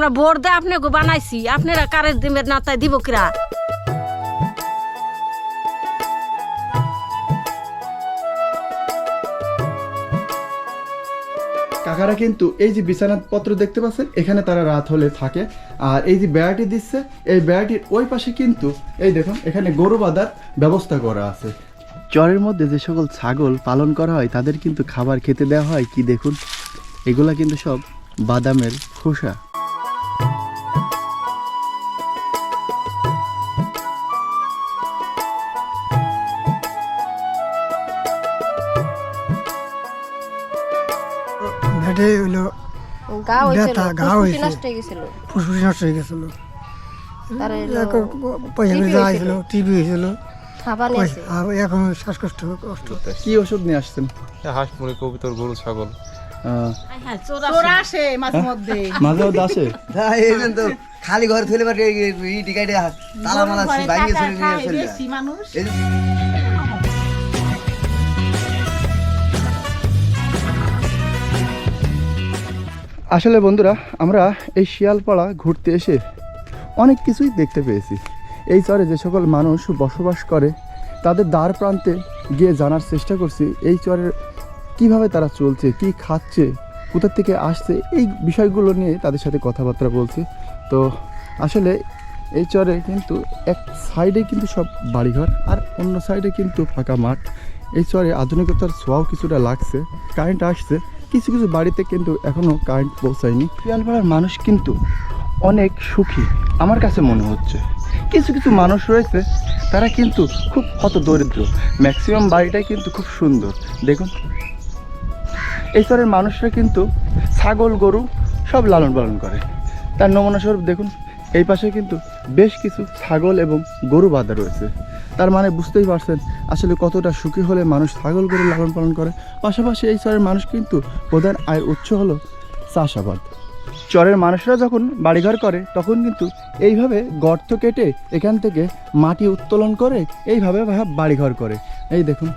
আমরা ভোট দিয়ে আপনাকে বানাইছি। আপনারা কারের দিবেন না তাই দিব কিরা? কাকারা কিন্তু এই যে বিছানাপত্র দেখতে পাচ্ছেন, এখানে তারা রাত হলে থাকে। আর এই যে বেড়াটি দিচ্ছে, এই বেড়াটির ওই পাশে কিন্তু, এই দেখুন, এখানে গরু বাঁধার ব্যবস্থা করা আছে। চরের মধ্যে যে সকল ছাগল পালন করা হয়, তাদের কিন্তু খাবার খেতে দেওয়া হয়, কি দেখুন? এগুলা কিন্তু সব বাদামের খোসা। গা হয়েছিল নষ্ট হয়ে গেছিল। ফুসফুস নষ্ট হয়ে গেছিল। পয়সা করে হয়েছিল। টিভি হয়েছিল আর এখন শ্বাসকষ্ট কষ্ট। কি ওষুধ নিয়ে আসছেন? হাঁস মুরগি কবিতর গরু ছাগল। তো খালি ঘর ই তালা মালা ঘরে ভাঙিয়ে চলে নিয়ে আসলে বন্ধুরা, আমরা এই শিয়ালপাড়া ঘুরতে এসে অনেক কিছুই দেখতে পেয়েছি। এই চরে যে সকল মানুষ বসবাস করে, তাদের দ্বার প্রান্তে গিয়ে জানার চেষ্টা করছি, এই চরের কীভাবে তারা চলছে, কি খাচ্ছে, কোথা থেকে আসছে, এই বিষয়গুলো নিয়ে তাদের সাথে কথাবার্তা বলছি। তো আসলে এই চরে কিন্তু এক সাইডে কিন্তু সব বাড়িঘর আর অন্য সাইডে কিন্তু ফাঁকা মাঠ। এই চরে আধুনিকতার ছোঁয়াও কিছুটা লাগছে কারেন্ট আসছে। কিছু কিছু বাড়িতে কিন্তু এখনও কারেন্ট পৌঁছায়নি। শিয়ালপাড়ার মানুষ কিন্তু অনেক সুখী, আমার কাছে মনে হচ্ছে। কিছু কিছু মানুষ রয়েছে, তারা কিন্তু খুব হত দরিদ্র ম্যাক্সিমাম বাড়িটাই কিন্তু খুব সুন্দর। দেখুন, এই স্তরের মানুষরা কিন্তু ছাগল, গরু সব লালন পালন করে। তার নমুনা স্বরূপ দেখুন, এই পাশে কিন্তু বেশ কিছু ছাগল এবং গরু বাঁধা রয়েছে। তার মানে বুঝতেই পারছেন, আসলে কতটা সুখী হলে মানুষ ছাগল গরু লালন পালন করে। পাশাপাশি এই চরের মানুষ কিন্তু প্রধান আয়ের উৎস হলো চাষাবাদ। চরের মানুষরা যখন বাড়িঘর করে, তখন কিন্তু এইভাবে গর্ত কেটে এখান থেকে মাটি উত্তোলন করে, এইভাবে বাড়িঘর করে। এই দেখুন।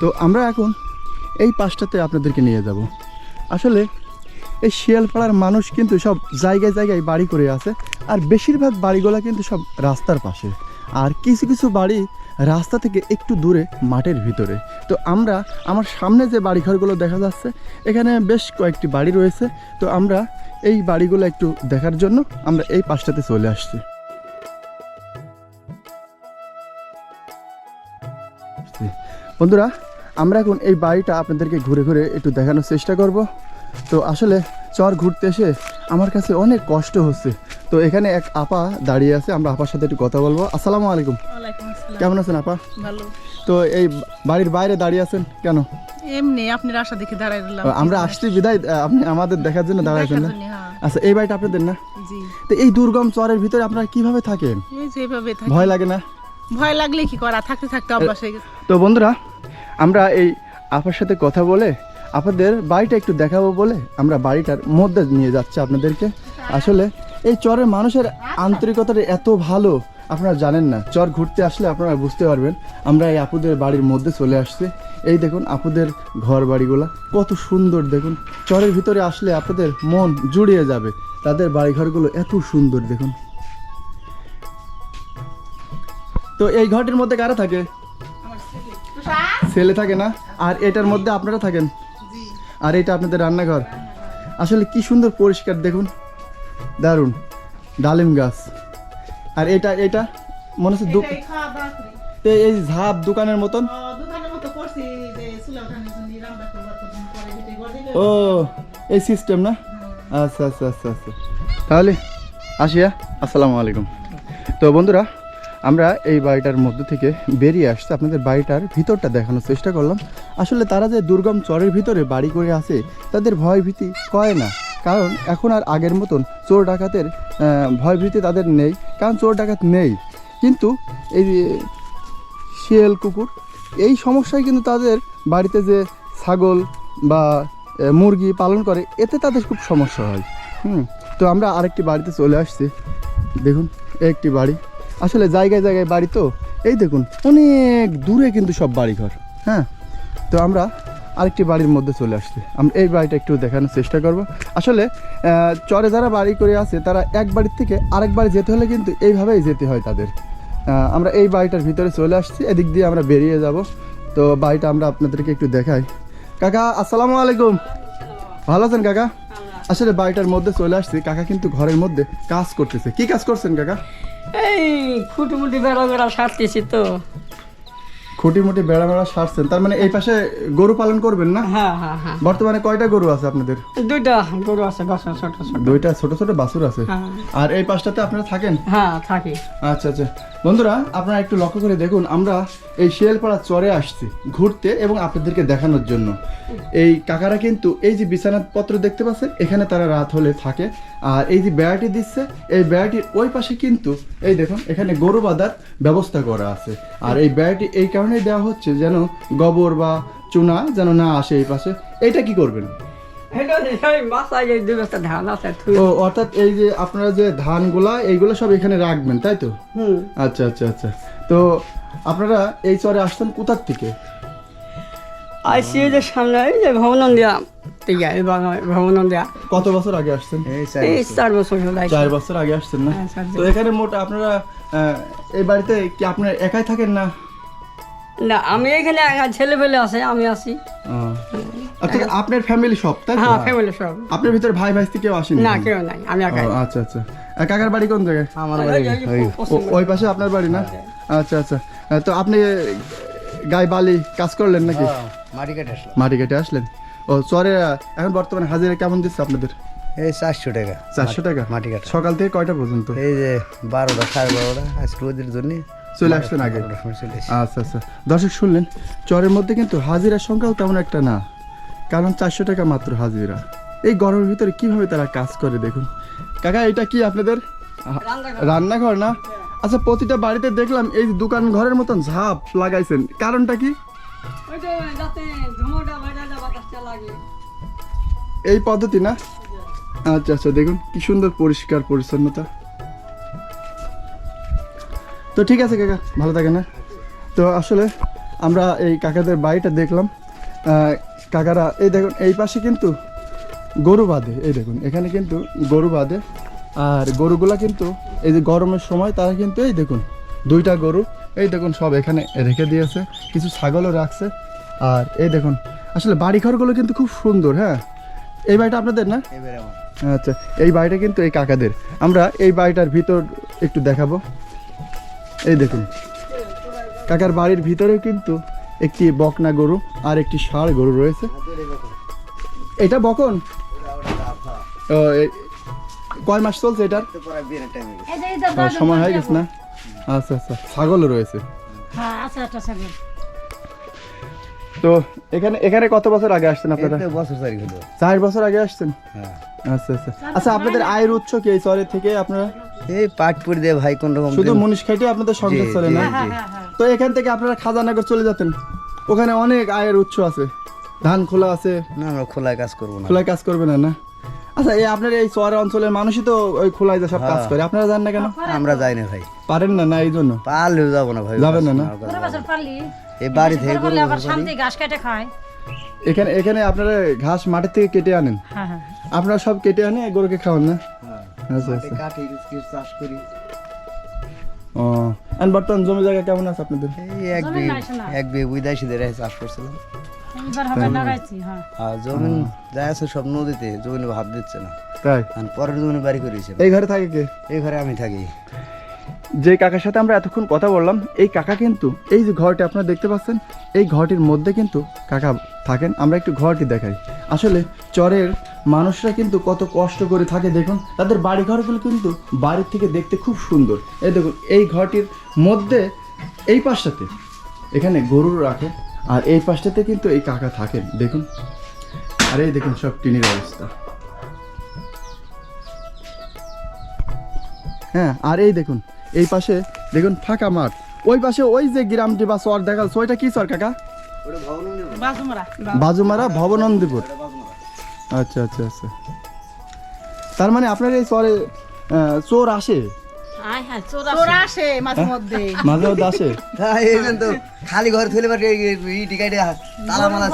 তো আমরা এখন এই পাশটাতে আপনাদেরকে নিয়ে যাব। আসলে এই শিয়ালপাড়ার মানুষ কিন্তু সব জায়গায় জায়গায় বাড়ি করে আছে, আর বেশিরভাগ বাড়িগুলো কিন্তু সব রাস্তার পাশে। আর কিছু কিছু বাড়ি রাস্তা থেকে একটু দূরে, মাঠের ভিতরে। তো আমরা, আমার সামনে যে বাড়িঘরগুলো দেখা যাচ্ছে, এখানে বেশ কয়েকটি বাড়ি রয়েছে। তো আমরা এই বাড়িগুলো একটু দেখার জন্য আমরা এই পাশটাতে চলে আসছি। বন্ধুরা, আমরা এখন এই বাড়িটা আপনাদেরকে ঘুরে ঘুরে একটু দেখানোর চেষ্টা করব। তো আসলে চর ঘুরতে এসে আমার কাছে অনেক কষ্ট হচ্ছে। তো এখানে এক আপা দাঁড়িয়ে আছে আমরা আপার সাথে একটু কথা বলব। আসসালামু আলাইকুম। কেমন আছেন আপা? ভালো। তো এই বাড়ির বাইরে দাঁড়িয়ে আছেন কেন? এমনি আপনার আশা দেখে দাঁড়াই আমরা আসছি বিদায় আপনি আমাদের দেখার জন্য দাঁড়াইছেন না? হ্যাঁ। আচ্ছা এই বাড়িটা আপনাদের না? জি। তো এই দুর্গম চরের ভিতরে আপনারা কীভাবে থাকেন? এই যেভাবে থাকি। ভয় লাগে না? ভয় লাগলে কি করা? থাকতে থাকতে অভ্যাস হয়ে গেছে। তো বন্ধুরা আমরা এই আপার সাথে কথা বলে আপনাদের বাড়িটা একটু দেখাবো বলে আমরা বাড়িটার মধ্যে নিয়ে যাচ্ছি আপনাদেরকে। আসলে এই চরের মানুষের আন্তরিকতাটা এত ভালো আপনারা জানেন না। চর ঘুরতে আসলে আপনারা বুঝতে পারবেন আমরা এই আপুদের বাড়ির মধ্যে চলে আসছি। এই দেখুন আপুদের ঘর বাড়িগুলা কত সুন্দর দেখুন। চরের ভিতরে আসলে আপনাদের মন জুড়িয়ে যাবে। তাদের বাড়িঘরগুলো এত সুন্দর দেখুন। তো এই ঘরটির মধ্যে কারা থাকে? ছেলে থাকে না? আর এটার মধ্যে আপনারা থাকেন? আর এটা আপনাদের রান্নাঘর। আসলে কি সুন্দর পরিষ্কার দেখুন। দারুণ। ডালিম গাছ। আর এটা এটা মনে হচ্ছে এই ঝাপ দোকানের মতন। ও, এই সিস্টেম না? আচ্ছা আচ্ছা আচ্ছা আচ্ছা। তাহলে আসিয়া আসসালামু আলাইকুম। তো বন্ধুরা আমরা এই বাড়িটার মধ্যে থেকে বেরিয়ে আসছে। আপনাদের বাড়িটার ভিতরটা দেখানোর চেষ্টা করলাম। আসলে তারা যে দুর্গম চরের ভিতরে বাড়ি করে আছে, তাদের ভয় ভীতি কয় না। কারণ এখন আর আগের মতন চোর ডাকাতের ভয় ভীতি তাদের নেই, কারণ চোর ডাকাত নেই। কিন্তু এই শিয়াল কুকুর, এই সমস্যায় কিন্তু তাদের বাড়িতে যে ছাগল বা মুরগি পালন করে, এতে তাদের খুব সমস্যা হয়। হুম, তো আমরা আরেকটি বাড়িতে চলে আসছি। দেখুন, একটি বাড়ি। আসলে জায়গায় জায়গায় বাড়ি তো। এই দেখুন অনেক দূরে কিন্তু সব বাড়িঘর হ্যাঁ? তো আমরা আরেকটি বাড়ির মধ্যে চলে আসছি। আমরা এই বাড়িটা একটু দেখানোর চেষ্টা করব। আসলে চরে যারা বাড়ি করে আছে তারা এক বাড়ির থেকে আরেক বাড়ি যেতে হলে কিন্তু এইভাবেই যেতে হয় তাদের। আমরা এই বাড়িটার ভিতরে চলে আসছি এদিক দিয়ে আমরা বেরিয়ে যাব। তো বাড়িটা আমরা আপনাদেরকে একটু দেখাই। কাকা আসসালামু আলাইকুম। ভালো আছেন কাকা? আসলে বাড়িটার মধ্যে চলে আসছি। কাকা কিন্তু ঘরের মধ্যে কাজ করতেছে। কি কাজ করছেন কাকা? এই খুঁটিমুটি বেড়া বেড়া সারতেছি তো। খুঁটি মুটি বেড়া বেড়া সারছেন। তার মানে এই পাশে গরু পালন করবেন না? হ্যাঁ হ্যাঁ হ্যাঁ। বর্তমানে কয়টা গরু আছে আপনাদের? দুইটা গরু আছে বাছুর ছোট ছোট। দুইটা ছোট ছোট বাছুর আছে? হ্যাঁ। আর এই পাশটাতে আপনারা থাকেন? হ্যাঁ থাকি। আচ্ছা আচ্ছা। বন্ধুরা, আপনারা একটু লক্ষ্য করে দেখুন, আমরা এই শিয়ালপাড়া চরে আসছি ঘুরতে এবং আপনাদেরকে দেখানোর জন্য। এই কাকারা কিন্তু এই যে বিছানাপত্র দেখতে পাচ্ছেন, এখানে তারা রাত হলে থাকে। আর এই যে বেড়াটি দিচ্ছে, এই বেড়াটির ওই পাশে কিন্তু, এই দেখুন, এখানে গরু বাঁধার ব্যবস্থা করা আছে। আর এই বেড়াটি এই কারণেই দেওয়া হচ্ছে যেন গোবর বা চুনা যেন না আসে এই পাশে। এইটা কি করবেন? ও অর্থাৎ এই যে আপনারা যে ধানগুলা এইগুলো সব এখানে রাখবেন তাই তো? আচ্ছা আচ্ছা আচ্ছা। তো আপনারা এই চরে আসতেন কোথার থেকে? আইসি এই যে সামনে এই যে ভবনন দিয়া ঠিক দিয়া কত বছর আগে আসছেন? এই এই চার বছর হলো চার বছর আগে আসছেন না? হ্যাঁ, তো এখানে মোট আপনারা আহ, এই বাড়িতে কি আপনারা একাই থাকেন না? না আমি এখানে একা ছেলে পেলে আছে আমি আছি। অর্থাৎ আপনার ফ্যামিলি সব তাই হ্যাঁ ফ্যামিলি সব। আপনার ভিতরে ভাই ভাইস্তি কেউ আসেনি? না কেউ নাই আমি একাই। আচ্ছা আচ্ছা। কাকার বাড়ি কোন জায়গায়? আমার বাড়ি। ওই পাশে আপনার বাড়ি না? আচ্ছা আচ্ছা। তো আপনি গায়ে বালি কাজ করলেন নাকি? মাটি কেটে আসলো মাটি কেটে আসলেন। ও চরে এখন বর্তমানে হাজিরা কেমন দিচ্ছে আপনাদের? এই চারশো টাকা। চারশো টাকা? মাটি কাটা। সকাল থেকে কয়টা পর্যন্ত? এই যে বারোটা সাড়ে বারোটা আজ রোদের জন্য চলে আসলেন আগে। আচ্ছা আচ্ছা। দর্শক শুনলেন চরের মধ্যে কিন্তু হাজিরার সংখ্যাও তেমন একটা না। কারণ চারশো টাকা মাত্র হাজিরা। এই গরমের ভিতরে কীভাবে তারা কাজ করে দেখুন। কাকা এটা কি আপনাদের? রান্নাঘর। না? আচ্ছা প্রতিটা বাড়িতে দেখলাম এই দোকান ঘরের মতন ঝাপ লাগাইছেন। কারণটা কি? এই পদ্ধতি না? আচ্ছা আচ্ছা দেখুন কি সুন্দর পরিষ্কার পরিচ্ছন্নতা। তো ঠিক আছে কাকা ভালো থাকে না তো আসলে আমরা এই কাকাদের বাড়িটা দেখলাম। কাকারা এই দেখুন এই পাশে কিন্তু গরু বাঁধে এই দেখুন এখানে কিন্তু গরু বাঁধে। আর গরুগুলা কিন্তু এই যে গরমের সময় তারা কিন্তু এই দেখুন দুইটা গরু এই দেখুন সব এখানে রেখে দিয়েছে কিছু ছাগলও রাখছে। আর এই দেখুন আসলে বাড়িঘরগুলো কিন্তু খুব সুন্দর হ্যাঁ? এই বাড়িটা আপনাদের না? আচ্ছা এই বাড়িটা কিন্তু এই কাকাদের। আমরা এই বাড়িটার ভিতর একটু দেখাবো। এই দেখুন। কাকার বাড়ির ভিতরে কিন্তু একটি বকনা গরু আর একটি ষাঁড় গরু রয়েছে। এটা বকন? ও, কয় মাস চলছে এটার? সময় হয়ে গেছে না? আচ্ছা আচ্ছা ছাগলও রয়েছে। হ্যাঁ আছে তো এখানে এখানে কত বছর আগে আসছেন আপনারা? বছর চার বছর আগে আসছেন? হ্যাঁ। আচ্ছা আচ্ছা। আচ্ছা আপনাদের আয়ের উৎস কি এই চরের থেকে আপনারা? এই পাট পুরি দিয়ে ভাই কোন রকম শুধু খাইটে আপনাদের সংসার চলে না? তো এখান থেকে আপনারা খাজানগর চলে যেতেন। ওখানে অনেক আয়ের উৎস আছে। ধান খোলা আছে। না আমরা খোলায় কাজ করব না। খোলায় কাজ করবে না না? আচ্ছা এই আপনার এই অঞ্চলের মানুষই তো ওই খোলায় সব কাজ করে। আপনারা জান না কেন? আমরা যাই না ভাই। পারেন না না এই জন্য? পারলেও যাব না ভাই যাবেন না, না? এই বাড়ি থেকে গরু গরু বলে আবার শান্তি ঘাস কেটে খায়। এখানে এখানে আপনারা ঘাস মাঠের থেকে কেটে আনেন। হ্যাঁ হ্যাঁ। আপনারা সব কেটে আনে গরুকে খাওয়ান না? হ্যাঁ। মাঠে আচ্ছা। কাটি কিছু চাষ করি। ও আর বর্তমান জমি জায়গা কেমন আছে আপনাদের? এই এক বিঘে এক বিঘে বুঝাইছি দিয়ে চাষ করছিলাম। হ্যাঁ। আর জমিন যা আছে সব নদীতে জমিনে দিচ্ছে না। তাই? পরের জমিনে বাড়ি করেছে। এই ঘরে থাকে কে? এই ঘরে আমি থাকি। যে কাকার সাথে আমরা এতক্ষণ কথা বললাম, এই কাকা কিন্তু, এই যে ঘরটি আপনারা দেখতে পাচ্ছেন, এই ঘরটির মধ্যে কিন্তু কাকা থাকেন। আমরা একটু ঘরটি দেখাই। আসলে চরের মানুষরা কিন্তু কত কষ্ট করে থাকে, দেখুন। তাদের বাড়ি ঘরগুলো কিন্তু বাড়ির থেকে দেখতে খুব সুন্দর। এই দেখুন, এই ঘরটির মধ্যে, এই পাশটাতে, এখানে গরু রাখে, আর এই পাশটাতে কিন্তু এই কাকা থাকেন, দেখুন। আর এই দেখুন সব টিনের অবস্থা। হ্যাঁ আর এই দেখুন এই পাশে দেখুন ফাঁকা মাঠ। ওই পাশে ওই যে গ্রামটি বা চর দেখা যাচ্ছে, ওইটা কি চর কাকা? বাজুমারা। ভবনন্দীপুর। আচ্ছা আচ্ছা আচ্ছা। তার মানে আপনার এই চরে চোর আসে। হ্যাঁ খালি ঘর তালা মালা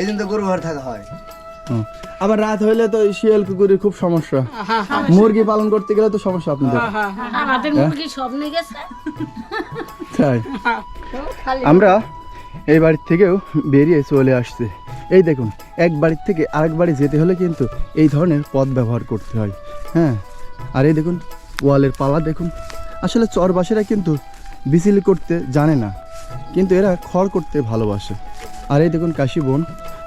এই জন্য গরু থাকা হয়। আবার রাত হইলে তো এই শিয়াল কুকুরের খুব সমস্যা। মুরগি পালন করতে গেলে তো সমস্যা আপনাদের। আমাদের মুরগি সব নিয়ে গেছে। তাই? আমরা এই বাড়ির থেকেও বেরিয়ে চলে আসছে। এই দেখুন এক বাড়ির থেকে আরেক বাড়ি যেতে হলে কিন্তু এই ধরনের পথ ব্যবহার করতে হয়। হ্যাঁ? আর এই দেখুন ওয়ালের পালা দেখুন। আসলে চরবাসীরা কিন্তু বিচিলি করতে জানে না কিন্তু এরা খড় করতে ভালোবাসে। আর এই দেখুন কাশি বন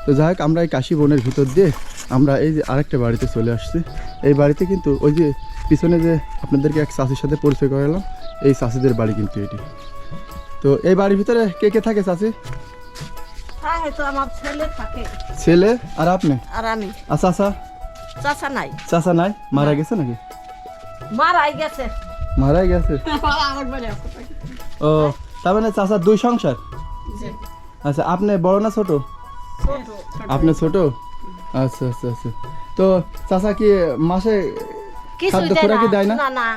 তো যাই হোক আমরা এই কাশি বনের ভিতর দিয়ে আমরা এই যে আরেকটা বাড়িতে চলে আসছি। এই বাড়িতে কিন্তু ওই যে পিছনে যে আপনাদেরকে এক চাষির সাথে পরিচয় করালাম এই চাষিদের বাড়ি কিন্তু এটি। তো এই বাড়ির ভিতরে কে কে থাকে চাষি? হ্যাঁ ছেলে আর আপনি? আর আমি। আর চাষা চাচা নাই। চাষা নাই? মারা গেছে নাকি? মারাই গেছে। মারা গেছে? ও তার মানে চাষার দুই সংসার? আচ্ছা আপনি বড় না ছোট? আপনি ছোট? আচ্ছা আচ্ছা আচ্ছা। তো চাষা কি মাসে খাদ্য দেয় খোরাকি না। দেয় না? না না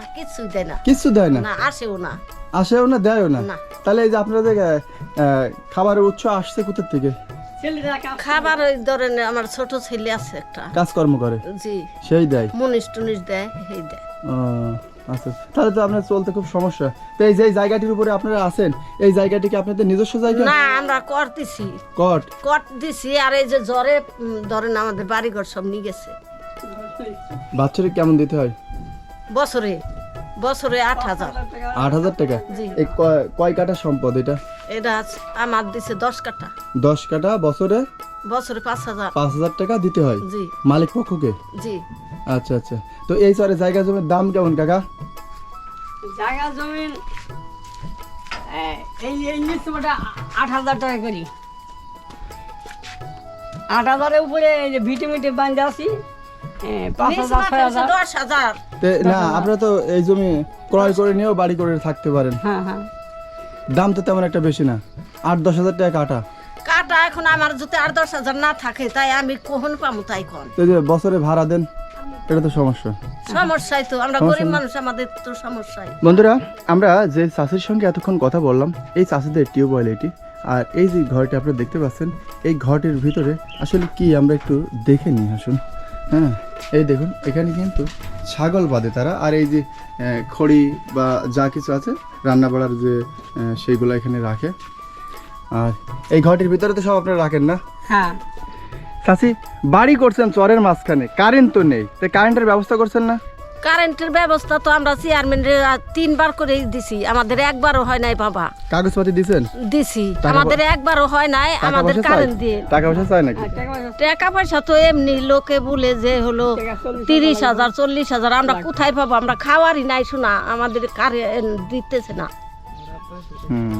দেয় না। কিচ্ছু দেয় না? না আসেও না। আসেও না দেয়ও না? না। তাহলে এই যে আপনাদের আহ, আহ, খাবারের উৎস আসছে কোথার থেকে? খাবার ওই ধরেন আমার ছোট ছেলে আছে একটা। কাজকর্ম করে? জি। সেই দেয়? মুনিশ টুনিশ দেয় সেই দেয়। আচ্ছা তাহলে তো আপনার চলতে খুব সমস্যা। তো এই যে জায়গাটির উপরে আপনারা আছেন এই জায়গাটি কি আপনাদের নিজস্ব জায়গা? না আমরা কর দিছি। কট কট দিছি আর এই যে জ্বরে ধরেন আমাদের বাড়িঘর সব নিয়ে গেছে। বাচ্চারে কেমন দিতে হয়? বছরে বছরে আট হাজার। আট হাজার টাকা। এই কয় কাটা সম্পদ এটা? এটা আমার দিছে দশ কাটা দশ কাটা বছরে বছরে পাঁচ হাজার। পাঁচ হাজার টাকা দিতে হয়? জি। মালিক পক্ষকে? জি। আচ্ছা আচ্ছা। তো এই জায়গা জমির দাম কেমন কাকা? জায়গা জমিন এই এই নিশ্চয়টা আট হাজার টাকা করি। আট হাজারের উপরে এই যে ভিটে মিটে বান্ধে আছি না আপনারা তো এই জমি ক্রয় করে নিয়েও বাড়ি করে থাকতে পারেন। হ্যাঁ হ্যাঁ। দাম তো তেমন একটা বেশি না। আট দশ হাজার টাকা কাটা। কাটা এখন আমার যদি আর দশ হাজার না থাকে তাই আমি কখন পাবো তাই কন? এই যে বছরে ভাড়া দেন এটা তো সমস্যা। সমস্যাই তো আমরা গরিব মানুষ আমাদের তো সমস্যাই। বন্ধুরা আমরা যে চাষির সঙ্গে এতক্ষণ কথা বললাম এই চাষিদের টিউবওয়েল এটি আর এই যে ঘরটি আপনারা দেখতে পাচ্ছেন এই ঘরটির ভিতরে আসলে কি আমরা একটু দেখে নিই আসুন। হ্যাঁ এই দেখুন এখানে কিন্তু ছাগল বাঁধে তারা। আর এই যে খড়ি বা যা কিছু আছে রান্না বাড়ার যে সেইগুলো এখানে রাখে। আর এই ঘরটির ভিতরে তো সব আপনারা রাখেন না? হ্যাঁ। চাষি বাড়ি করছেন চরের মাঝখানে কারেন্ট তো নেই। তাই কারেন্টের ব্যবস্থা করছেন না? কারেন্টের ব্যবস্থা তো আমরা চেয়ারম্যানের তিনবার করে দিছি। আমাদের একবারও হয় নাই বাবা। কাগজপাতি দিছেন? দিছি। আমাদের একবারও হয় নাই আমাদের কারেন্ট দিয়ে। টাকা পয়সা চাই নাকি? টাকা পয়সা তো এমনি লোকে বলে যে হলো তিরিশ হাজার চল্লিশ হাজার আমরা কোথায় পাবো? আমরা খাওয়ারই নাই শোনা আমাদের কারেন্ট দিতেছে না। হুম।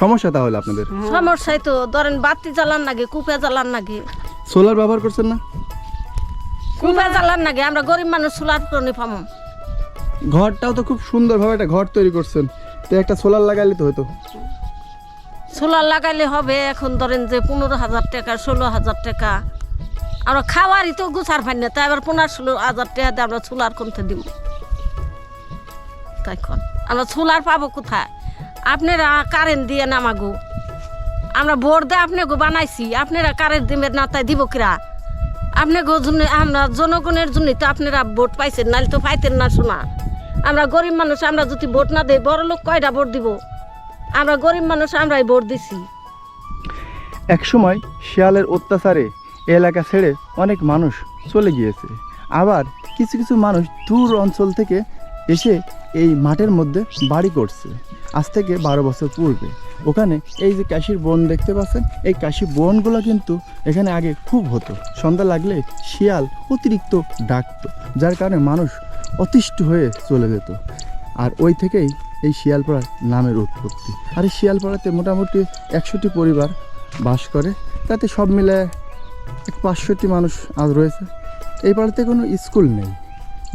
সমস্যা তাহলে আপনাদের? সমস্যায় তো ধরেন বাতি জ্বালান লাগে কুপে জ্বালান লাগে সোলার ব্যবহার করছেন না? কুপে জ্বালান লাগে আমরা গরিব মানুষ সোলার করে পাবো ঘরটাও তো খুব সুন্দরভাবে একটা ঘর তৈরি করছেন। তো একটা সোলার লাগাইলে তো হতো সোলার লাগাইলে হবে এখন ধরেন যে পনেরো হাজার টাকা ষোলো হাজার টাকা। আমরা খাওয়ারই তো গুছার পাই না তাই আবার পনেরো ষোলো হাজার টাকা দিয়ে আমরা সোলার কমতে দিব। তাই কন আমরা সোলার পাবো কোথায়? আপনারা কারেন্ট দিয়ে নামাগো। আমরা ভোট দিয়ে আপনাকে বানাইছি আপনারা কারেন্ট দিবেন না তাই দিব কিরা? জন্য আমরা জনগণের জন্য তো আপনারা ভোট পাইছেন, নাহলে তো পাইতেন না শোনা আমরা গরিব মানুষ, আমরা যদি ভোট না দেই, বড় লোক কয়টা ভোট দিব? আমরা গরিব মানুষ, আমরাই ভোট দিছি। এক সময় শিয়ালের অত্যাচারে এলাকা ছেড়ে অনেক মানুষ চলে গিয়েছে। আবার কিছু কিছু মানুষ দূর অঞ্চল থেকে এসে এই মাঠের মধ্যে বাড়ি করছে। আজ থেকে বারো বছর পূর্বে। ওখানে এই যে কাশির বন দেখতে পাচ্ছেন, এই কাশি বনগুলো কিন্তু এখানে আগে খুব হতো। সন্ধ্যা লাগলে শিয়াল অতিরিক্ত ডাকতো, যার কারণে মানুষ অতিষ্ঠ হয়ে চলে যেত। আর ওই থেকেই এই শিয়ালপাড়ার নামের উৎপত্তি। আর এই শিয়ালপাড়াতে মোটামুটি একশোটি পরিবার বাস করে, তাতে সব মিলে এক পাঁচশোটি মানুষ আজ রয়েছে। এই পাড়াতে কোনো স্কুল নেই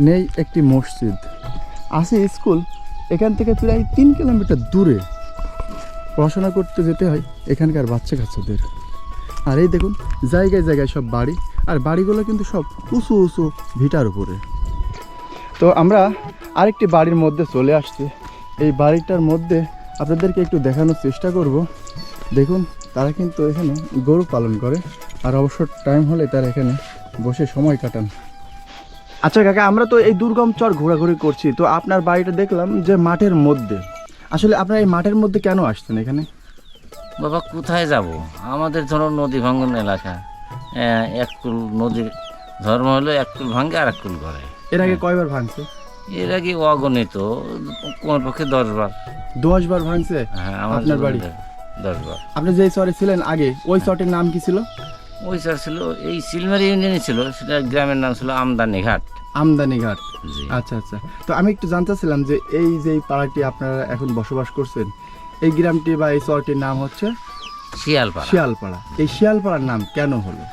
নেই একটি মসজিদ। আছে স্কুল, এখান থেকে প্রায় তিন কিলোমিটার দূরে। পড়াশোনা করতে যেতে হয় এখানকার বাচ্চা কাচ্চাদের। আর এই দেখুন, জায়গায় জায়গায় সব বাড়ি, আর বাড়িগুলো কিন্তু সব উঁচু উঁচু ভিটার উপরে। তো আমরা আরেকটি বাড়ির মধ্যে চলে আসছি। এই বাড়িটার মধ্যে আপনাদেরকে একটু দেখানোর চেষ্টা করব। দেখুন, তারা কিন্তু এখানে গরু পালন করে, আর অবসর টাইম হলে তারা এখানে বসে সময় কাটান। আচ্ছা কাকা, আমরা তো এই দুর্গম চর ঘোরাঘুরি করছি। তো আপনার বাড়িটা দেখলাম যে মাঠের মধ্যে। আসলে আপনার এই মাঠের মধ্যে কেন আসছেন এখানে? বাবা কোথায় যাব? আমাদের ধরো নদী ভাঙ্গন এলাকা। আহ, এক কুল নদীর ধর্ম হলো এক কুল ভাঙ্গে আর এক কুল ঘরে এর আগে কয়বার ভাঙছে? এর আগে অগণিত কোন পক্ষে দশ বার দশ বার ভাঙছে? হ্যাঁ আপনার বাড়ি? জীবনে দশ বার আপনি যেই চরে ছিলেন আগে ওই চরটির নাম কি ছিল? ওই স্যার ছিল এই সিলমারি ইউনিয়নে ছিল সেটা গ্রামের নাম ছিল আমদানি ঘাট। আমদানি ঘাট। আচ্ছা আচ্ছা। তো আমি একটু জানতে চাচ্ছিলাম যে এই যে পাড়াটি আপনারা এখন বসবাস করছেন এই গ্রামটি বা এই চরটির নাম হচ্ছে? শিয়ালপাড়া। শিয়ালপাড়া। এই শিয়ালপাড়ার নাম কেন হলো?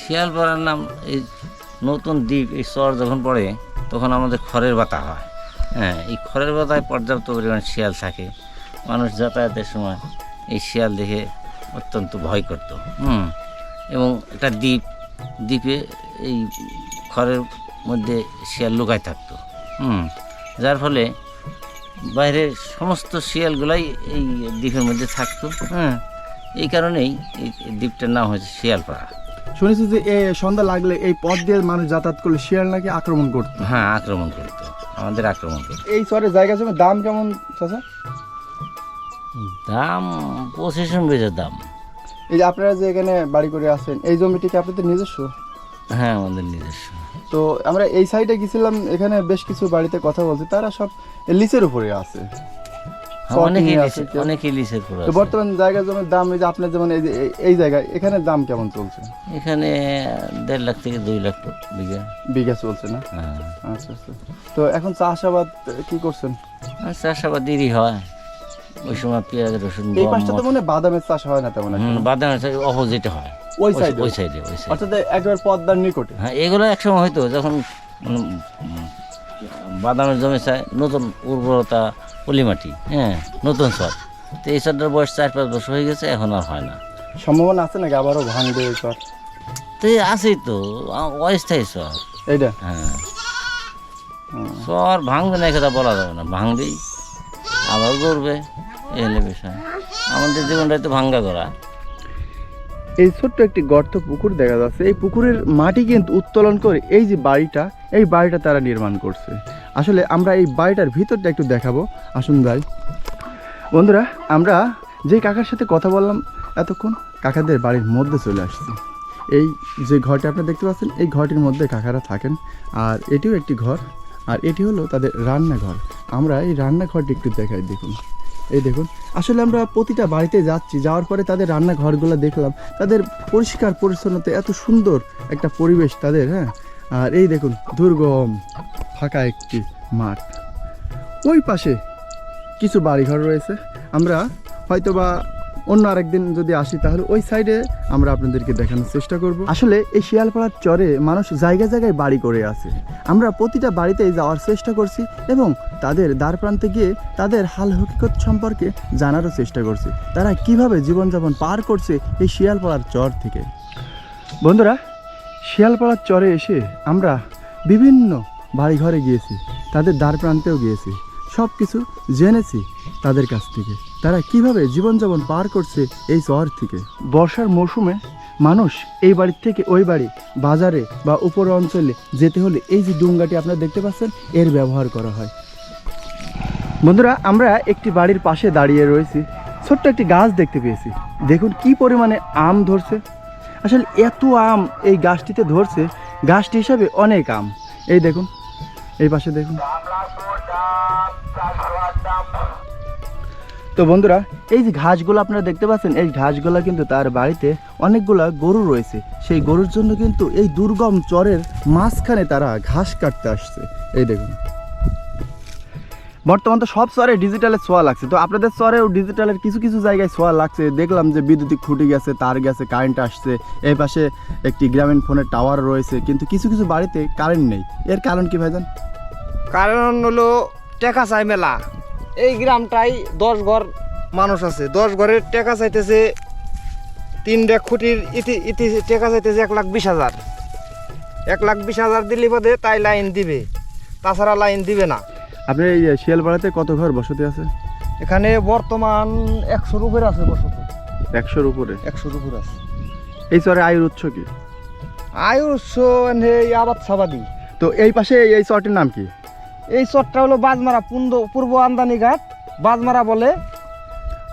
শিয়ালপাড়ার নাম এই নতুন দ্বীপ এই চর যখন পড়ে তখন আমাদের খড়ের বাতা হয়। হ্যাঁ এই খড়ের বাতায় পর্যাপ্ত পরিমাণ শিয়াল থাকে। মানুষ যাতায়াতের সময় এই শিয়াল দেখে অত্যন্ত ভয় করত। হুম এবং একটা দ্বীপ। দ্বীপে এই খড়ের মধ্যে শিয়াল লুকায় থাকতো। হুম যার ফলে বাইরের সমস্ত শিয়ালগুলাই এই দ্বীপের মধ্যে থাকতো। হ্যাঁ এই কারণেই এই দ্বীপটার নাম হয়েছে শিয়ালপাড়া। শুনেছি যে এই সন্ধ্যা লাগলে এই পথ দিয়ে মানুষ যাতায়াত করলে শিয়াল নাকি আক্রমণ করতো? হ্যাঁ আক্রমণ করতো আমাদের আক্রমণ করতো। এই চরের জায়গা জমি দাম কেমন চাচা? দাম পঁচিশন বেজে দাম। এই যে আপনারা যে এখানে বাড়ি করে আছেন এই জমিটি কি আপনাদের নিজস্ব? হ্যাঁ আমাদের নিজস্ব। তো আমরা এই সাইডে গেছিলাম এখানে বেশ কিছু বাড়িতে কথা বলছি তারা সব লিচের উপরে আছে। হ্যাঁ, তো বর্তমান জায়গা জমির দাম এই যে আপনার যেমন এই জায়গায় এখানে দাম কেমন চলছে? এখানে দেড় লাখ থেকে দুই লাখ বিঘা। বিঘা চলছে না? হ্যাঁ। আচ্ছা আচ্ছা। তো এখন চাষাবাদ কি করছেন? চাষাবাদ দেরি হয়। ওই সময় পেঁয়াজ রসুন এই পাশটা তো মনে বাদামের চাষ হয় না তেমন একটা। হুম, বাদামের হয়। ওই সাইডে ওই সাইডে ওই সাইডে অর্থাৎ একবার পদ্মার নিকটে। হ্যাঁ এগুলো একসময় হয়তো যখন মানে, বাদামের জমি চায় নতুন উর্বরতা পলিমাটি হ্যাঁ নতুন সব তো এই সবটার বয়স চার পাঁচ বছর হয়ে গেছে এখন আর হয় না। সম্ভাবনা আছে নাকি আবারও ভাঙবে এই চর তো আছেই তো অস্থায়ী শহর এইটা? হ্যাঁ। শহর ভাঙবে না একথা বলা যাবে না। ভাঙবেই আবার গড়বে এই হলে বিষয় আমাদের জীবনটাই তো ভাঙ্গা করা এই ছোট্ট একটি গর্ত পুকুর দেখা যাচ্ছে। এই পুকুরের মাটি কিন্তু উত্তোলন করে এই যে বাড়িটা, এই বাড়িটা তারা নির্মাণ করছে। আসলে আমরা এই বাড়িটার ভিতরটা একটু দেখাবো। আসুন যাই বন্ধুরা, আমরা যে কাকার সাথে কথা বললাম এতক্ষণ, কাকাদের বাড়ির মধ্যে চলে আসছি। এই যে ঘরটি আপনারা দেখতে পাচ্ছেন, এই ঘরটির মধ্যে কাকারা থাকেন। আর এটিও একটি ঘর, আর এটি হলো তাদের রান্নাঘর। আমরা এই রান্নাঘরটি একটু দেখাই, দেখুন। এই দেখুন। আসলে আমরা প্রতিটা বাড়িতে যাচ্ছি, যাওয়ার পরে তাদের রান্নাঘরগুলো দেখলাম। তাদের পরিষ্কার পরিচ্ছন্নতা, এত সুন্দর একটা পরিবেশ তাদের হ্যাঁ? আর এই দেখুন, দুর্গম, ফাঁকা একটি মাঠ। ওই পাশে কিছু বাড়িঘর রয়েছে। আমরা হয়তোবা অন্য আরেকদিন যদি আসি, তাহলে ওই সাইডে আমরা আপনাদেরকে দেখানোর চেষ্টা করব। আসলে এই শিয়ালপাড়ার চরে মানুষ জায়গায় জায়গায় বাড়ি করে আছে। আমরা প্রতিটা বাড়িতেই যাওয়ার চেষ্টা করছি এবং তাদের দ্বার প্রান্তে গিয়ে তাদের হাল হকিকত সম্পর্কে জানারও চেষ্টা করছি। তারা কীভাবে জীবনযাপন পার করছে এই শিয়ালপাড়ার চর থেকে? বন্ধুরা, শিয়ালপাড়ার চরে এসে আমরা বিভিন্ন বাড়িঘরে গিয়েছি, তাদের দ্বার প্রান্তেও গিয়েছি। সব কিছু জেনেছি তাদের কাছ থেকে। তারা কীভাবে জীবনযাপন পার করছে এই শহর থেকে? বর্ষার মৌসুমে মানুষ এই বাড়ির থেকে ওই বাড়ি, বাজারে বা উপর অঞ্চলে যেতে হলে এই যে ডুঙ্গাটি আপনারা দেখতে পাচ্ছেন, এর ব্যবহার করা হয়। বন্ধুরা, আমরা একটি বাড়ির পাশে দাঁড়িয়ে রয়েছি। ছোট্ট একটি গাছ দেখতে পেয়েছি। দেখুন কি পরিমাণে আম ধরছে। আসলে এত আম এই গাছটিতে ধরছে, গাছটি হিসাবে অনেক আম। এই দেখুন, এই পাশে দেখুন। তো বন্ধুরা, এই যে ঘাসগুলো আপনারা দেখতে পাচ্ছেন, এই ঘাসগুলো কিন্তু তার বাড়িতে অনেকগুলো গরু রয়েছে। সেই গরুর জন্য কিন্তু এই দুর্গম চরের মাঝখানে তারা ঘাস কাটতে আসছে। এই দেখুন। বর্তমান তো সব চরে ডিজিটালের ছোঁয়া লাগছে। তো আপনাদের চরেও ডিজিটালের কিছু কিছু জায়গায় ছোঁয়া লাগছে। দেখলাম যে বিদ্যুতিক খুঁটি গেছে, তার গেছে, কারেন্ট আসছে। এই পাশে একটি গ্রামীণ ফোনের টাওয়ার রয়েছে। কিন্তু কিছু কিছু বাড়িতে কারেন্ট নেই। এর কারণ কি ভাইজান? কারণ হলো টেকা চাই মেলা। এই গ্রামটাই দশ ঘর মানুষ আছে। দশ ঘরের টেকা চাইতেছে তিনটা খুঁটির ইতি ইতি টেকা চাইতেছে এক লাখ বিশ হাজার। এক লাখ বিশ হাজার দিলে পদে তাই লাইন দিবে। তাছাড়া লাইন দিবে না। আপনি এই শিয়ালপাড়াতে কত ঘর বসতি আছে? এখানে বর্তমান একশোর উপরে আছে বসত। একশোর উপরে? একশোর উপরে আছে। এই চরে আয়ুর উৎস কি? আয়ুষ এই আবাদ সাবাদি। তো এই পাশে এই চরটির নাম কি? এই চরটা হলো বাজমারা পুন্দ পূর্ব আমদানি ঘাট। বাজমারা বলে।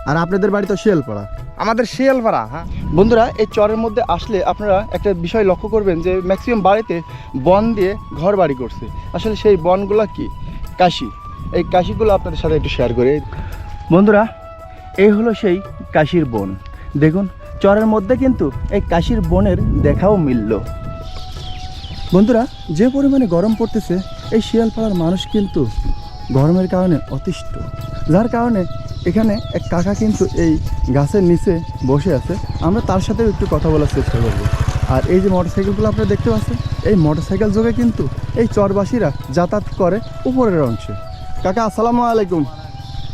আর আপনাদের বাড়ি তো শিয়ালপাড়া। আমাদের শিয়ালপাড়া হ্যাঁ। বন্ধুরা এই চরের মধ্যে আসলে আপনারা একটা বিষয় লক্ষ্য করবেন যে ম্যাক্সিমাম বাড়িতে বন দিয়ে ঘর বাড়ি করছে। আসলে সেই বনগুলো কি? কাশি। এই কাশিগুলো আপনাদের সাথে একটু শেয়ার করে। বন্ধুরা এই হলো সেই কাশির বন। দেখুন চরের মধ্যে কিন্তু এই কাশির বনের দেখাও মিলল। বন্ধুরা যে পরিমাণে গরম পড়তেছে এই শিয়াল শিয়ালপাড়ার মানুষ কিন্তু গরমের কারণে অতিষ্ঠ। যার কারণে এখানে এক কাকা কিন্তু এই গাছের নিচে বসে আছে। আমরা তার সাথেও একটু কথা বলার চেষ্টা করব। আর এই যে মোটরসাইকেলগুলো আপনারা দেখতে পাচ্ছেন, এই মোটরসাইকেল যোগে কিন্তু এই চরবাসীরা যাতায়াত করে উপরের অংশে। কাকা, আসসালামু আলাইকুম।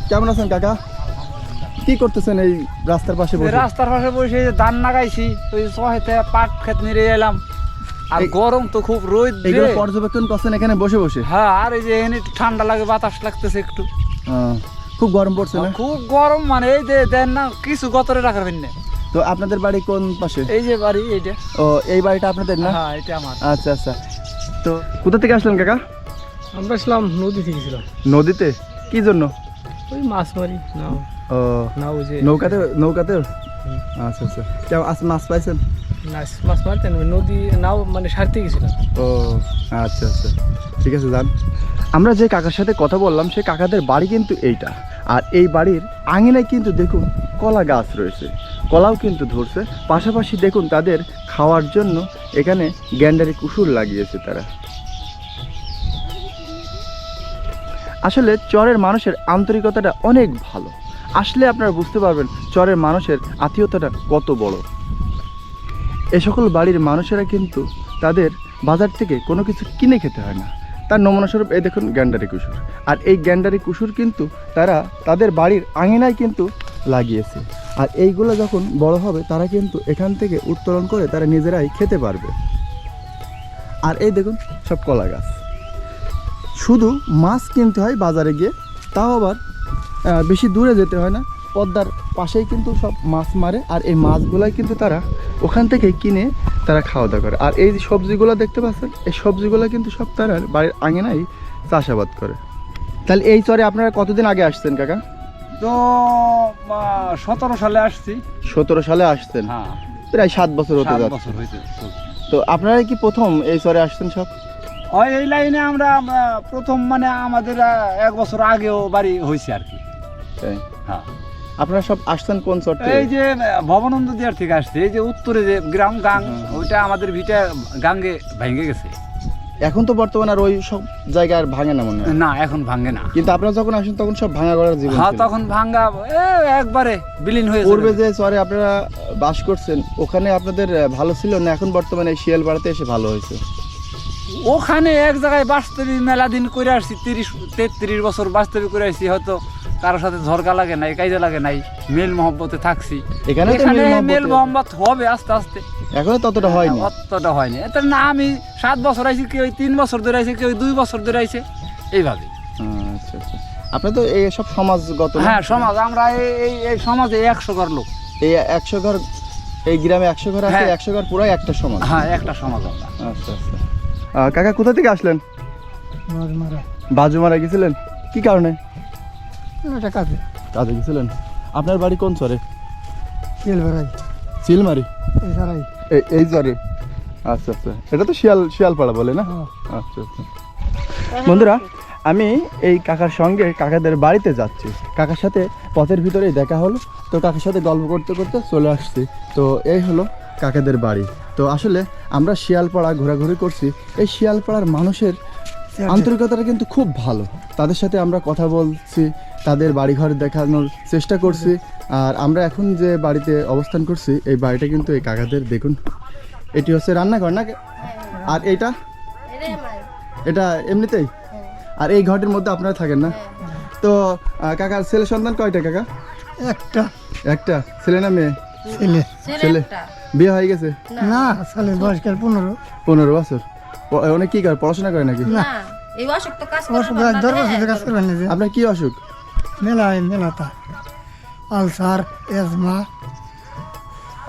কেমন আছেন কাকা? কি করতেছেন এই রাস্তার পাশে রাস্তার পাশে বসে ধান লাগাইছি, ওই সহেতে পাট ক্ষেত নিয়ে এলাম। আর গরম তো খুব রোদ এগুলো পর্যবেক্ষণ করছেন এখানে বসে বসে? হ্যাঁ আর এই যে এখানে একটু ঠান্ডা লাগে বাতাস লাগতেছে একটু। খুব গরম পড়ছে না? খুব গরম মানে এই যে দেন না কিছু গতরে রাখবেন না তো আপনাদের বাড়ি কোন পাশে? এই যে বাড়ি এইটা। ও এই বাড়িটা আপনাদের না? হ্যাঁ এটা আমার। আচ্ছা আচ্ছা। তো কোথা থেকে আসলেন কাকা? আমরা ছিলাম নদী থেকে ছিলাম নদীতে? কি জন্য? ওই মাছ মারি নাও। ও নাও যে। নৌকাতে নৌকাতে আচ্ছা আচ্ছা। কেমন আজ মাছ পাইছেন? নদী নাও মানে সারতে গেছিলাম। ও আচ্ছা আচ্ছা। ঠিক আছে, যান। আমরা যে কাকার সাথে কথা বললাম, সে কাকাদের বাড়ি কিন্তু এইটা। আর এই বাড়ির আঙিনায় কিন্তু দেখুন কলা গাছ রয়েছে। কলাও কিন্তু ধরছে। পাশাপাশি দেখুন তাদের খাওয়ার জন্য এখানে গ্যান্ডারি কুসুর লাগিয়েছে তারা। আসলে চরের মানুষের আন্তরিকতাটা অনেক ভালো। আসলে আপনারা বুঝতে পারবেন, চরের মানুষের আত্মীয়তাটা কত বড়। এ সকল বাড়ির মানুষেরা কিন্তু তাদের বাজার থেকে কোনো কিছু কিনে খেতে হয় না। তার নমুনাস্বরূপ এই দেখুন গ্যান্ডারি কুসুর। আর এই গ্যান্ডারি কুসুর কিন্তু তারা তাদের বাড়ির আঙিনায় কিন্তু লাগিয়েছে। আর এইগুলো যখন বড় হবে, তারা কিন্তু এখান থেকে উত্তোলন করে তারা নিজেরাই খেতে পারবে। আর এই দেখুন সব কলা গাছ। শুধু মাছ কিনতে হয় বাজারে গিয়ে, তাও আবার বেশি দূরে যেতে হয় না। পদ্মার পাশেই কিন্তু সব মাছ মারে আর এই মাছগুলাই কিন্তু তারা ওখান থেকে কিনে তারা খাওয়া দাওয়া করে। আর এই সবজিগুলো দেখতে পাচ্ছেন এই সবজিগুলো কিন্তু সব তারা বাড়ির আঙিনায় চাষাবাদ করে। তাহলে এই চরে আপনারা কতদিন আগে আসছেন কাকা? তো সতেরো সালে আসছি। সতেরো সালে আসছেন? হ্যাঁ। প্রায় সাত বছর হতে যাচ্ছে। তো আপনারা কি প্রথম এই চরে আসছেন সব? ওই এই লাইনে আমরা আমরা প্রথম মানে আমাদের এক বছর আগেও বাড়ি হয়েছে আর কি। হ্যাঁ। আপনারা সব আসছেন কোন চর এই যে ভবানন্দ দিয়ার থেকে আসছে। এই যে উত্তরে যে গ্রাম গাং ওইটা আমাদের ভিটা গাঙ্গে ভেঙে গেছে। এখন তো বর্তমানে আর ওই সব জায়গা আর ভাঙে না মনে হয়? না এখন ভাঙে না। কিন্তু আপনারা যখন আসেন তখন সব ভাঙা গড়ার জীবন হ্যাঁ তখন ভাঙ্গা এ, একবারে বিলীন হয়ে পূর্বে যে চরে আপনারা বাস করছেন ওখানে আপনাদের ভালো ছিল না এখন বর্তমানে শিয়াল বাড়াতে এসে ভালো হয়েছে? ওখানে এক জায়গায় বাস্তবী মেলা দিন করে আসছি তিরিশ তেত্রিশ বছর বাস্তবী করে আসছি হয়তো কারোর সাথে ঝরকা লাগে নাই কাজে লাগে নাই মেল মহব্বতে থাকছি। এখানে এখানে মেল মহব্বতে- মোহাম্মত হবে আস্তে আস্তে। এখনও ততটা হয়নি। অতটা হয়নি। এটা না আমি সাত বছর আইছি কেউ তিন বছর ধরে আইছে কেউ দুই বছর ধরে আইছে। এইভাবে। আচ্ছা আচ্ছা। আপনি তো এই সব সমাজগত হ্যাঁ সমাজ আমরা এই এই সমাজে একশো ঘর লোক। এই একশো ঘর এই গ্রামে একশো ঘর আছে হ্যাঁ। একশো ঘর পুরাই একটা সমাজ। হ্যাঁ একটা সমাজ আমরা। আচ্ছা আচ্ছা। আহ, কাকা কোথা থেকে আসলেন? মাছ মারা বাজু মারা গেছিলেন? কি কারণে? এটা কাজে। কাজে গেছিলেন? আপনার বাড়ি কোন চরে? তেল বেড়াই চিলমারি এই সারাই এই এই চরে। আচ্ছা আচ্ছা। এটা তো শিয়াল শিয়ালপাড়া বলে না? হ্যাঁ। আচ্ছা আচ্ছা। বন্ধুরা আমি এই কাকার সঙ্গে কাকাদের বাড়িতে যাচ্ছি। কাকার সাথে পথের ভিতরেই দেখা হলো। তো কাকার সাথে গল্প করতে করতে চলে আসছি। তো এই হলো কাকাদের বাড়ি। তো আসলে আমরা শিয়ালপাড়া ঘোরাঘুরি করছি। এই শিয়ালপাড়ার মানুষের আন্তরিকতাটা কিন্তু খুব ভালো। তাদের সাথে আমরা কথা বলছি তাদের বাড়িঘর দেখানোর চেষ্টা করছি আর আমরা এখন যে বাড়িতে অবস্থান করছি এই বাড়িটা কিন্তু এই কাকাদের দেখুন। এটি হচ্ছে রান্নাঘর না আর এইটা এটা এমনিতেই? আর এই ঘরটির মধ্যে আপনারা থাকেন না? তো কাকার ছেলে সন্তান কয়টা কাকা? একটা। একটা। ছেলে না মেয়ে? ছেলে। ছেলে বিয়ে হয়ে গেছে? না। ছেলে বয়সকাল পনেরো। পনেরো বছর। অনেক কি করে? পড়াশোনা করে নাকি? না। এই অসুখ তো কাজ অসুখ কাজ করবেন না আপনার কি অসুখ? মেলা মেলাটা আলসার এজমা।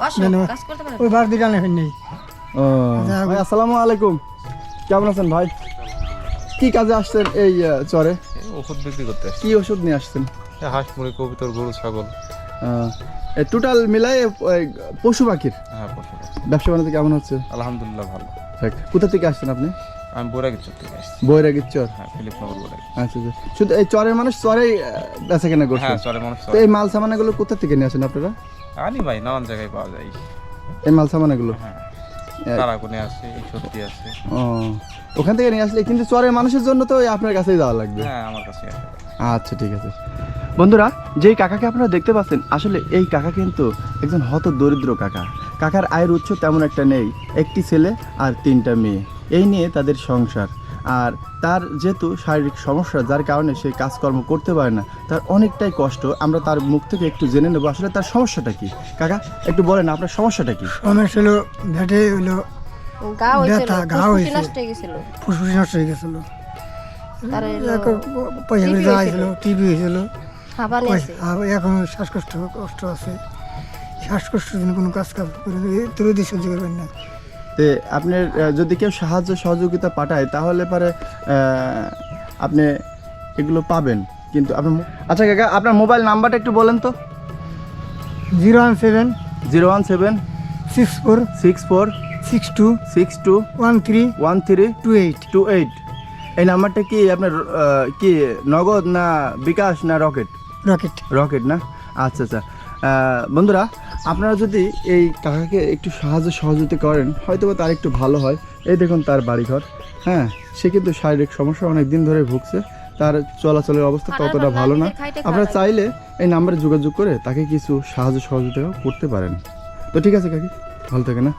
অসুখ না, না। কাজ করতে পারে ওই বার দিকে আনে নেই। ও ভাই আসসালামু আলাইকুম। কেমন আছেন ভাই? কি কাজে আসছেন এই চরে ওষুধ বিক্রি করতে কি ওষুধ নিয়ে আসছেন? হাঁস মুরগি কবিতর গরু ছাগল। টোটাল মিলাই পশু পাখির? হ্যাঁ পশু ব্যবসা বাণিজ্য কেমন হচ্ছে? আলহামদুলিল্লাহ ভালো। ঠিক কোথা থেকে আসছেন আপনি? আমি বৈরাগীর চর থেকে আসছি। বৈরাগীর চর হ্যাঁ ফিলিপনগর বৈরাগ আচ্ছা আচ্ছা। শুধু এই চরের মানুষ চরে বেচা কেনা করছে? হ্যাঁ চরের মানুষ তো এই মাল সামানাগুলো কোথা থেকে নিয়ে আসেন আপনারা? আনি ভাই নানান জায়গায় পাওয়া যায়। এই মাল সামানাগুলো হ্যাঁ তারাগুনে আছে এই সত্যি আছে। ও ওখান থেকে নিয়ে আসলে কিন্তু চরের মানুষের জন্য তো আপনার কাছেই যাওয়া লাগবে। হ্যাঁ আমার কাছে আচ্ছা ঠিক আছে। বন্ধুরা যেই কাকাকে আপনারা দেখতে পাচ্ছেন আসলে এই কাকা কিন্তু একজন হত দরিদ্র কাকা। কাকার আয়ের উৎস তেমন একটা নেই একটি ছেলে আর তিনটা মেয়ে। এই নিয়ে তাদের সংসার। আর তার যেহেতু শারীরিক সমস্যা যার কারণে সে কাজকর্ম করতে পারে না তার অনেকটাই কষ্ট। আমরা তার মুখ থেকে একটু জেনে নেব আসলে তার সমস্যাটা কি? কাকা একটু বলেন আপনার সমস্যাটা কি? সমস্যা হলো ভেটে হইল গা হয়েছিল ব্যথা, ঘা হয়েছে। নষ্ট হয়ে গেছিল। ফুসফুস নষ্ট হয়ে গেছিল। পয়সা করে যাওয়া হয়েছিল। হয়েছিল টিভি হয়েছিল আর এখন শ্বাসকষ্ট কষ্ট আছে। শ্বাসকষ্টের জন্য কোনো কাজ কাজ করে তোর সহ্য করবেন না। তে আপনার যদি কেউ সাহায্য সহযোগিতা পাঠায় তাহলে পরে আপনি এগুলো পাবেন। কিন্তু আপনি আচ্ছা কাকা আপনার মোবাইল নাম্বারটা একটু বলেন তো। Zero one seven zero one seven six four six four six two six two one three one three two eight two eight এই নাম্বারটা কি আপনার কি নগদ না বিকাশ না রকেট? রকেট। রকেট না? আচ্ছা আচ্ছা। বন্ধুরা আপনারা যদি এই কাকাকে একটু সাহায্য সহযোগিতা করেন হয়তো বা তার একটু ভালো হয়। এই দেখুন তার বাড়িঘর। হ্যাঁ সে কিন্তু শারীরিক সমস্যা অনেক দিন ধরে ভুগছে। তার চলাচলের অবস্থা ততটা ভালো না। আপনারা চাইলে এই নাম্বারে যোগাযোগ করে তাকে কিছু সাহায্য সহযোগিতা করতে পারেন। তো ঠিক আছে কাকি। ভালো থাকে না